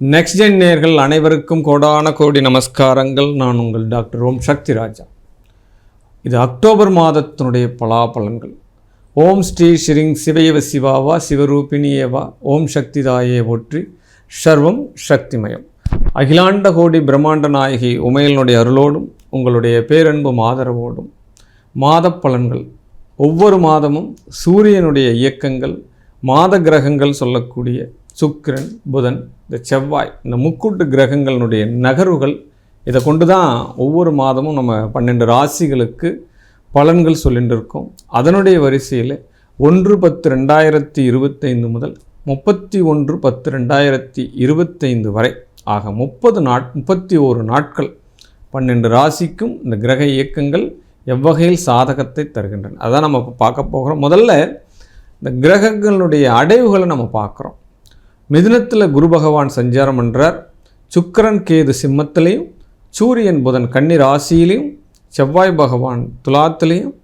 Next gen நேர்கள் அனைவருக்கும் கோடான கோடி நமஸ்காரங்கள். நான் உங்கள் டாக்டர் ஓம் சக்தி ராஜா. இது அக்டோபர் மாதத்தினுடைய பலாபலன்கள். ஓம் ஸ்ரீ ஸ்ரீங் சிவயவ சிவாவா சிவரூபிணியேவா ஓம் சக்தி தாயே ஒற்றி சர்வம் சக்திமயம். அகிலாண்ட கோடி பிரம்மாண்ட நாயகி உமையனுடைய அருளோடும் உங்களுடைய பேரன்பும் ஆதரவோடும் மாத பலன்கள். ஒவ்வொரு மாதமும் சூரியனுடைய இயக்கங்கள் மாத கிரகங்கள் சொல்லக்கூடிய சுக்கிரன் புதன் இந்த செவ்வாய் இந்த முக்கூட்டு கிரகங்களினுடைய நகர்வுகள் இதை கொண்டு தான் ஒவ்வொரு மாதமும் நம்ம பன்னெண்டு ராசிகளுக்கு பலன்கள் சொல்லிட்டு இருக்கோம். அதனுடைய வரிசையில் ஒன்று பத்து ரெண்டாயிரத்தி இருபத்தைந்து முதல் முப்பத்தி ஒன்று பத்து ரெண்டாயிரத்தி இருபத்தைந்து வரை ஆக முப்பது நாட் முப்பத்தி ஓரு நாட்கள் பன்னெண்டு ராசிக்கும் இந்த கிரக இயக்கங்கள் எவ்வகையில் சாதகத்தை தருகின்றன. அதான் நம்ம இப்போ பார்க்க போகிறோம். முதல்ல இந்த கிரகங்களுடைய அடைவுகளை நம்ம பார்க்குறோம். மிதுனத்தில் குரு பகவான் சஞ்சாரம் பண்ணுறார் சுக்கரன் கேது சிம்மத்திலையும் சூரியன் புதன் கன்னி ராசியிலையும் செவ்வாய் பகவான் துலாத்திலையும்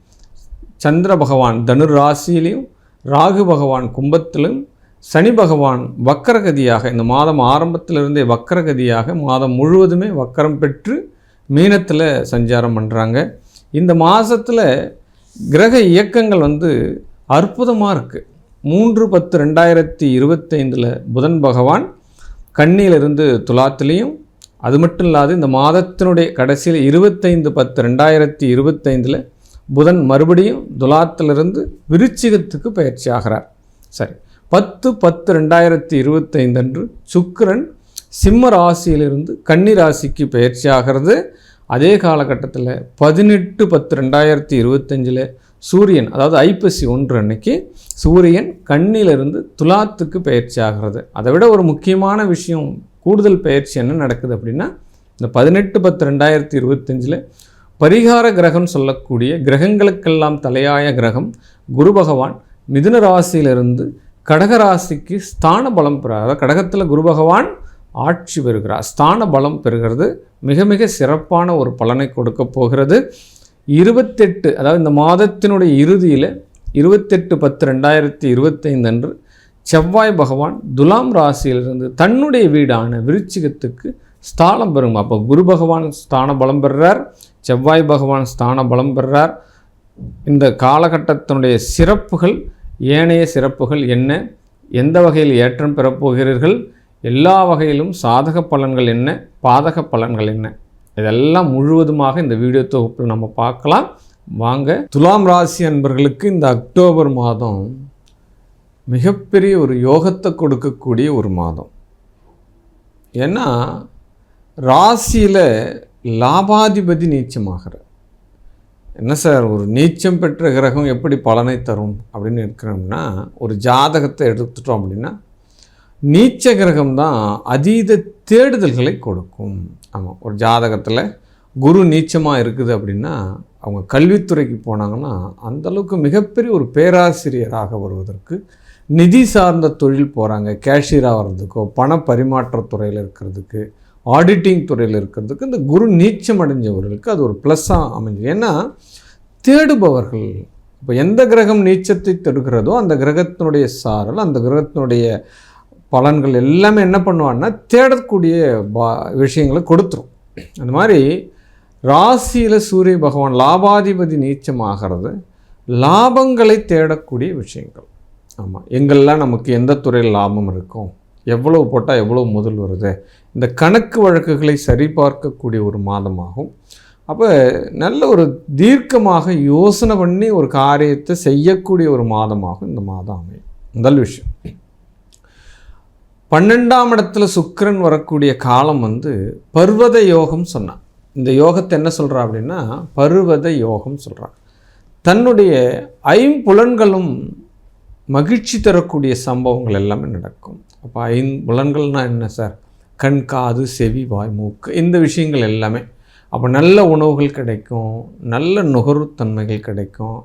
சந்திர பகவான் தனுர் ராசியிலையும் ராகு பகவான் கும்பத்திலும் சனி பகவான் வக்கரகதியாக இந்த மாதம் ஆரம்பத்திலிருந்தே வக்கரகதியாக மாதம் முழுவதுமே வக்கரம் பெற்று மீனத்தில் சஞ்சாரம் பண்ணுறாங்க இந்த மாதத்தில் கிரக இயக்கங்கள் வந்து அற்புதமாக இருக்குது மூன்று பத்து ரெண்டாயிரத்தி இருபத்தைந்தில் புதன் பகவான் கண்ணியிலிருந்து துலாத்திலையும் அது மட்டும் இல்லாது இந்த மாதத்தினுடைய கடைசியில் இருபத்தைந்து பத்து ரெண்டாயிரத்தி இருபத்தைந்தில் புதன் மறுபடியும் துலாத்திலிருந்து விருச்சிகத்துக்கு பயிற்சி ஆகிறார். சரி பத்து பத்து ரெண்டாயிரத்தி இருபத்தைந்து அன்று சுக்கரன் சிம்ம ராசியிலிருந்து கன்னி ராசிக்கு பயிற்சி ஆகிறது. அதே காலகட்டத்தில் பதினெட்டு பத்து ரெண்டாயிரத்தி இருபத்தஞ்சில் சூரியன் அதாவது ஐப்பசி ஒன்று அன்னைக்கு சூரியன் கண்ணிலிருந்து துலாத்துக்கு பயிற்சி ஆகிறது. அதை விட ஒரு முக்கியமான விஷயம் கூடுதல் பயிற்சி என்ன நடக்குது அப்படின்னா இந்த பதினெட்டு பத்து ரெண்டாயிரத்தி இருபத்தஞ்சில் பரிகார கிரகம் சொல்லக்கூடிய கிரகங்களுக்கெல்லாம் தலையாய கிரகம் குரு பகவான் மிதுன ராசியிலிருந்து கடக ராசிக்கு ஸ்தான பலம் பெறாத கடகத்தில் குரு பகவான் ஆட்சி பெறுகிறார். ஸ்தான பலம் பெறுகிறது. மிக மிக சிறப்பான ஒரு பலனை கொடுக்க போகிறது. இருபத்தெட்டு அதாவது இந்த மாதத்தினுடைய இறுதியில் இருபத்தெட்டு பத்து ரெண்டாயிரத்தி இருபத்தைந்து அன்று செவ்வாய் பகவான் துலாம் ராசியிலிருந்து தன்னுடைய வீடான விருச்சிகத்துக்கு ஸ்தானம் பெறும். அப்போ குரு பகவான் ஸ்தான பலம் பெறுறார் செவ்வாய் பகவான் ஸ்தான பலம் பெறுறார். இந்த காலகட்டத்தினுடைய சிறப்புகள் ஏனைய சிறப்புகள் என்ன? எந்த வகையில் ஏற்றம் பெறப்போகிறீர்கள் எல்லா வகையிலும் சாதக பலன்கள் என்ன? பாதக பலன்கள் என்ன? இதெல்லாம் முழுவதுமாக இந்த வீடியோ தொகுப்பில் நம்ம பார்க்கலாம். வாங்க. துலாம் ராசி அன்பர்களுக்கு இந்த அக்டோபர் மாதம் மிகப்பெரிய ஒரு யோகத்தை கொடுக்கக்கூடிய ஒரு மாதம். ஏன்னா ராசியில் லாபாதிபதி நீச்சமாகிற. என்ன சார் ஒரு நீச்சம் பெற்ற கிரகம் எப்படி பலனை தரும் அப்படின்னு இருக்கிறோம்னா ஒரு ஜாதகத்தை எடுத்துட்டோம் அப்படின்னா நீச்ச கிரகம் தான் அதீத தேடுதல்களை கொடுக்கும். ஆமாம் ஒரு ஜாதகத்தில் குரு நீச்சமாக இருக்குது அப்படின்னா அவங்க கல்வித்துறைக்கு போனாங்கன்னா அந்தளவுக்கு மிகப்பெரிய ஒரு பேராசிரியராக வருவதற்கு நிதி சார்ந்த தொழில் போகிறாங்க கேஷியராக வர்றதுக்கோ பண பரிமாற்றத்துறையில் இருக்கிறதுக்கு ஆடிட்டிங் துறையில் இருக்கிறதுக்கு இந்த குரு நீச்சம் அடைஞ்சவர்களுக்கு அது ஒரு ப்ளஸ்ஸாக அமைஞ்சு ஏன்னா தேடுபவர்கள் இப்போ எந்த கிரகம் நீச்சத்தை தடுக்கிறதோ அந்த கிரகத்தினுடைய சாரல் அந்த கிரகத்தினுடைய பலன்கள் எல்லாமே என்ன பண்ணுவான்னா தேடக்கூடிய பா விஷயங்களை கொடுத்துரும். அந்த மாதிரி ராசியில் சூரிய பகவான் லாபாதிபதி நீச்சமாகிறது லாபங்களை தேடக்கூடிய விஷயங்கள். ஆமாம் எங்கெல்லாம் நமக்கு எந்த துறையில் லாபம் இருக்கும் எவ்வளவு போட்டால் எவ்வளோ முதல் வருது இந்த கணக்கு வழக்குகளை சரிபார்க்கக்கூடிய ஒரு மாதமாகும். அப்போ நல்ல ஒரு தீர்க்கமாக யோசனை பண்ணி ஒரு காரியத்தை செய்யக்கூடிய ஒரு மாதமாகும் இந்த மாதம் அமையும். முதல் விஷயம். பன்னெண்டாம் இடத்துல சுக்கரன் வரக்கூடிய காலம் வந்து பர்வத யோகம் சொன்னான். இந்த யோகத்தை என்ன சொல்கிறா அப்படின்னா பருவத யோகம் சொல்கிறான் தன்னுடைய ஐம்புலன்களும் மகிழ்ச்சி தரக்கூடிய சம்பவங்கள் எல்லாமே நடக்கும். அப்போ ஐம்புலன்கள்னால் என்ன சார்? கண் காது செவி வாய் மூக்கு இந்த விஷயங்கள் எல்லாமே. அப்போ நல்ல உணவுகள் கிடைக்கும் நல்ல நுகர்வுத்தன்மைகள் கிடைக்கும்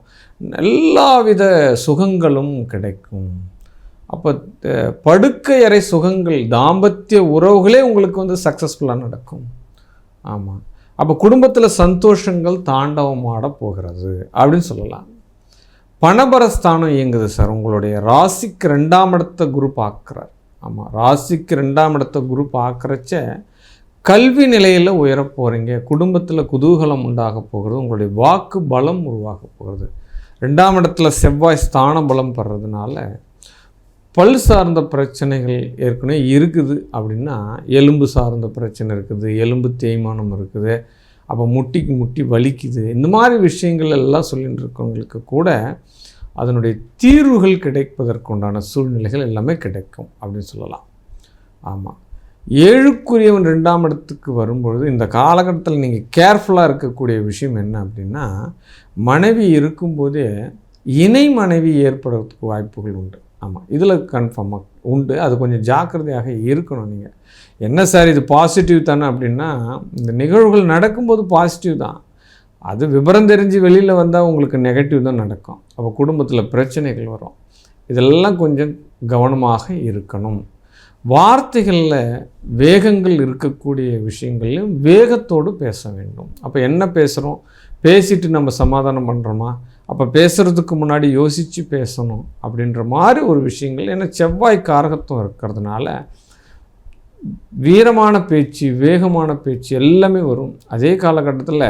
எல்லாவித சுகங்களும் கிடைக்கும். அப்போ படுக்கை அறை சுகங்கள் தாம்பத்திய உறவுகளே உங்களுக்கு வந்து சக்ஸஸ்ஃபுல்லாக நடக்கும். ஆமாம் அப்போ குடும்பத்தில் சந்தோஷங்கள் தாண்டவமாட போகிறது அப்படின்னு சொல்லலாம். பணபரஸ்தானம் இயங்குது சார். உங்களுடைய ராசிக்கு ரெண்டாம் இடத்த குரு பார்க்குறார். ஆமாம் ராசிக்கு ரெண்டாம் இடத்த குரு பார்க்குறச்ச கல்வி நிலையில் உயரப் போகிறீங்க குடும்பத்தில் குதூகலம் உண்டாக போகிறது. உங்களுடைய வாக்கு பலம் உருவாக போகிறது. ரெண்டாம் இடத்துல செவ்வாய் ஸ்தான பலம் பெறதுனால பல் சார்ந்த பிரச்சனைகள் ஏற்கனவே இருக்குது அப்படின்னா எலும்பு சார்ந்த பிரச்சனை இருக்குது எலும்பு தேய்மானம் இருக்குது அப்போ முட்டிக்கு முட்டி வலிக்குது. இந்த மாதிரி விஷயங்கள் எல்லாம் சொல்லிட்டு இருக்கவங்களுக்கு கூட அதனுடைய தீர்வுகள் கிடைப்பதற்குண்டான சூழ்நிலைகள் எல்லாமே கிடைக்கும் அப்படின்னு சொல்லலாம். ஆமாம் ஏழுக்குரியவன் ரெண்டாம் இடத்துக்கு வரும்பொழுது இந்த காலகட்டத்தில் நீங்கள் கேர்ஃபுல்லாக இருக்கக்கூடிய விஷயம் என்ன அப்படின்னா மனைவி இருக்கும்போதே இணை மனைவி ஏற்படுறதுக்கு வாய்ப்புகள் உண்டு. ஆமாம் இதில் கன்ஃபார்மாக உண்டு. அது கொஞ்சம் ஜாக்கிரதையாக இருக்கணும் நீங்கள் என்ன சார் இது பாசிட்டிவ் தானே அப்படின்னா இந்த நிகழ்வுகள் நடக்கும்போது பாசிட்டிவ் தான். அது விவரம் தெரிஞ்சு வெளியில் வந்தால் உங்களுக்கு நெகட்டிவ் தான் நடக்கும். அப்போ குடும்பத்தில் பிரச்சனைகள் வரும். இதெல்லாம் கொஞ்சம் கவனமாக இருக்கணும். வார்த்தைகளில் வேகங்கள் இருக்கக்கூடிய விஷயங்களையும் வேகத்தோடு பேச வேண்டும். அப்போ என்ன பேசுகிறோம் பேசிட்டு நம்ம சமாதானம் பண்ணுறோமா அப்போ பேசுகிறதுக்கு முன்னாடி யோசித்து பேசணும் அப்படின்ற மாதிரி ஒரு விஷயங்கள். ஏன்னா செவ்வாய் காரகத்துவம் இருக்கிறதுனால வீரமான பேச்சு வேகமான பேச்சு எல்லாமே வரும். அதே காலகட்டத்தில்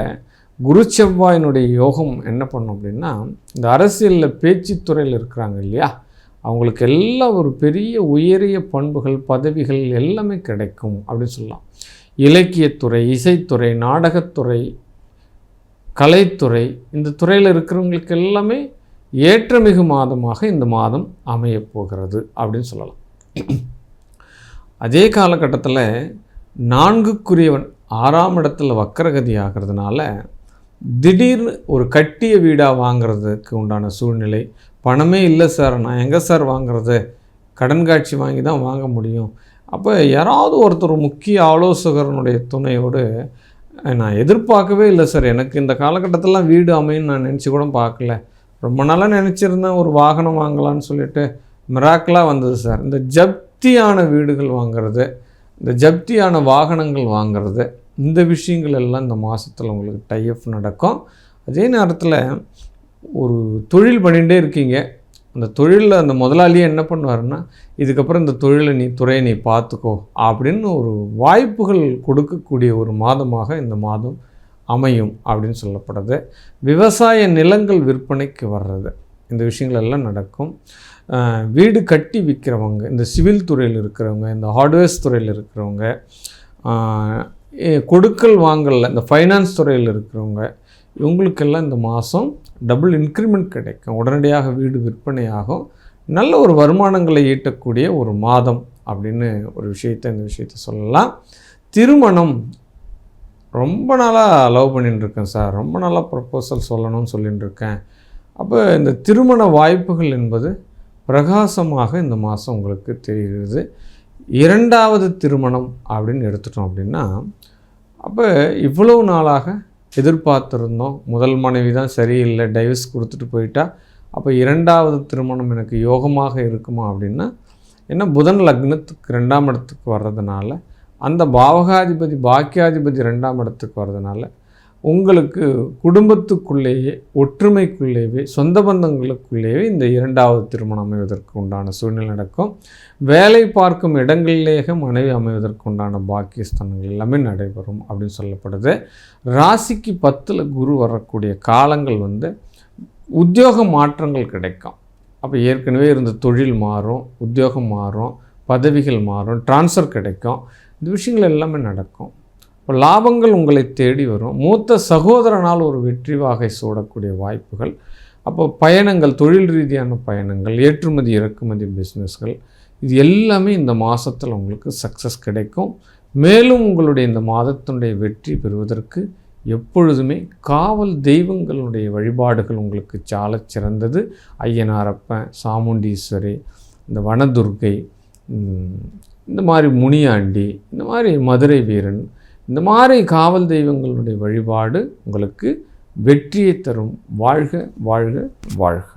குரு செவ்வாயினுடைய யோகம் என்ன பண்ணும் அப்படின்னா இந்த அரசியலில் பேச்சுத்துறையில் இருக்கிறாங்க இல்லையா? அவங்களுக்கு எல்லாம் ஒரு பெரிய உயரிய பண்புகள் பதவிகள் எல்லாமே கிடைக்கும் அப்படின்னு சொல்லலாம். இலக்கியத்துறை இசைத்துறை நாடகத்துறை கலைத்துறை இந்த துறையில் இருக்கிறவங்களுக்கு எல்லாமே ஏற்றமிகு மாதமாக இந்த மாதம் அமையப் போகிறது அப்படின்னு சொல்லலாம். அதே காலகட்டத்தில் நான்குக்குரியவன் ஆறாம் இடத்துல வக்கரகதி ஆகிறதுனால திடீர்னு ஒரு கட்டிய வீடாக வாங்குறதுக்கு உண்டான சூழ்நிலை பணமே இல்லை சார் நான் எங்கே சார் வாங்குறது? கடன் காட்சி வாங்கி தான் வாங்க முடியும். அப்போ யாராவது ஒருத்தர் முக்கிய ஆலோசகரனுடைய துணையோடு நான் எதிர்பார்க்கவே இல்லை சார் எனக்கு இந்த காலகட்டத்திலாம் வீடு அமையும் நான் நினச்சி கூட பார்க்கல. ரொம்ப நாளாக நினச்சிருந்தேன் ஒரு வாகனம் வாங்கலான்னு சொல்லிட்டு. மிராக்கலாக வந்தது சார் இந்த ஜப்தியான வீடுகள் வாங்குறது இந்த ஜப்தியான வாகனங்கள் வாங்கிறது இந்த விஷயங்கள் எல்லாம் இந்த மாதத்தில் உங்களுக்கு டைஅப் நடக்கும். அதே நேரத்தில் ஒரு தொழில் பண்ணிகிட்டே இருக்கீங்க. அந்த தொழிலில் அந்த முதலாளியே என்ன பண்ணுவாருன்னா இதுக்கப்புறம் இந்த தொழிலை நீ துறையை நீ பார்த்துக்கோ அப்படின்னு ஒரு வாய்ப்புகள் கொடுக்கக்கூடிய ஒரு மாதமாக இந்த மாதம் அமையும் அப்படின்னு சொல்லப்படுது. விவசாய நிலங்கள் விற்பனைக்கு வர்றது. இந்த விஷயங்கள் எல்லாம் நடக்கும். வீடு கட்டி விற்கிறவங்க இந்த சிவில் துறையில் இருக்கிறவங்க இந்த ஹார்ட்வேர்ஸ் துறையில் இருக்கிறவங்க கொடுக்கல் வாங்கல இந்த ஃபைனான்ஸ் துறையில் இருக்கிறவங்க இவங்களுக்கெல்லாம் இந்த மாதம் டபுள் இன்க்ரிமெண்ட் கிடைக்கும். உடனடியாக வீடு விற்பனையாகும். நல்ல ஒரு வருமானங்களை ஈட்டக்கூடிய ஒரு மாதம் அப்படின்னு ஒரு விஷயத்தை இந்த விஷயத்த சொல்லலாம். திருமணம். ரொம்ப நாளாக லவ் பண்ணிட்டுருக்கேன் சார். ரொம்ப நாளாக ப்ரப்போசல் சொல்லணும்னு சொல்லிட்டு இருக்கேன் அப்போ இந்த திருமண வாய்ப்புகள் என்பது பிரகாசமாக இந்த மாதம் உங்களுக்கு தெரிகிறது. இரண்டாவது திருமணம் அப்படின்னு எடுத்துட்டோம் அப்படின்னா அப்போ இவ்வளவு நாளாக எதிர்பார்த்துருந்தோம். முதல் மனைவி தான் சரியில்லை டைவர்ஸ் கொடுத்துட்டு போயிட்டா. அப்போ இரண்டாவது திருமணம் எனக்கு யோகமாக இருக்குமா அப்படின்னா ஏன்னா புதன் லக்னத்துக்கு ரெண்டாம் இடத்துக்கு வர்றதுனால அந்த பாவகாதிபதி பாக்கியாதிபதி ரெண்டாம் இடத்துக்கு வர்றதுனால உங்களுக்கு குடும்பத்துக்குள்ளேயே ஒற்றுமைக்குள்ளேயே சொந்த பந்தங்களுக்குள்ளேயே இந்த இரண்டாவது திருமணம் அமைவதற்கு உண்டான சூழ்நிலை நடக்கும். வேலை பார்க்கும் இடங்களிலேயே மனைவி அமைவதற்கு உண்டான பாக்கியஸ்தானங்கள் எல்லாமே நடைபெறும் அப்படின்னு சொல்லப்படுது. ராசிக்கு பத்தில் குரு வரக்கூடிய காலங்கள் வந்து உத்தியோக மாற்றங்கள் கிடைக்கும். அப்போ ஏற்கனவே இருந்த தொழில் மாறும் உத்தியோகம் மாறும் பதவிகள் மாறும் டிரான்ஸ்ஃபர் கிடைக்கும். இந்த விஷயங்கள் எல்லாமே நடக்கும். இப்போ லாபங்கள் உங்களை தேடி வரும். மூத்த சகோதரனால் ஒரு வெற்றி வாகை சூடக்கூடிய வாய்ப்புகள். அப்போ பயணங்கள் தொழில் ரீதியான பயணங்கள் ஏற்றுமதி இறக்குமதி பிஸ்னஸ்கள் இது எல்லாமே இந்த மாதத்தில் உங்களுக்கு சக்ஸஸ் கிடைக்கும். மேலும் உங்களுடைய இந்த மாதத்தினுடைய வெற்றி பெறுவதற்கு எப்பொழுதுமே காவல் தெய்வங்களுடைய வழிபாடுகள் உங்களுக்கு சால சிறந்தது. ஐயனாரப்பன் சாமுண்டீஸ்வரி இந்த வனதுர்கை இந்த மாதிரி முனியாண்டி இந்த மாதிரி மதுரை வீரன் இந்த மாதிரி காவல் தெய்வங்களுடைய வழிபாடு உங்களுக்கு வெற்றியை தரும். வாழ்க வாழ்க வாழ்க.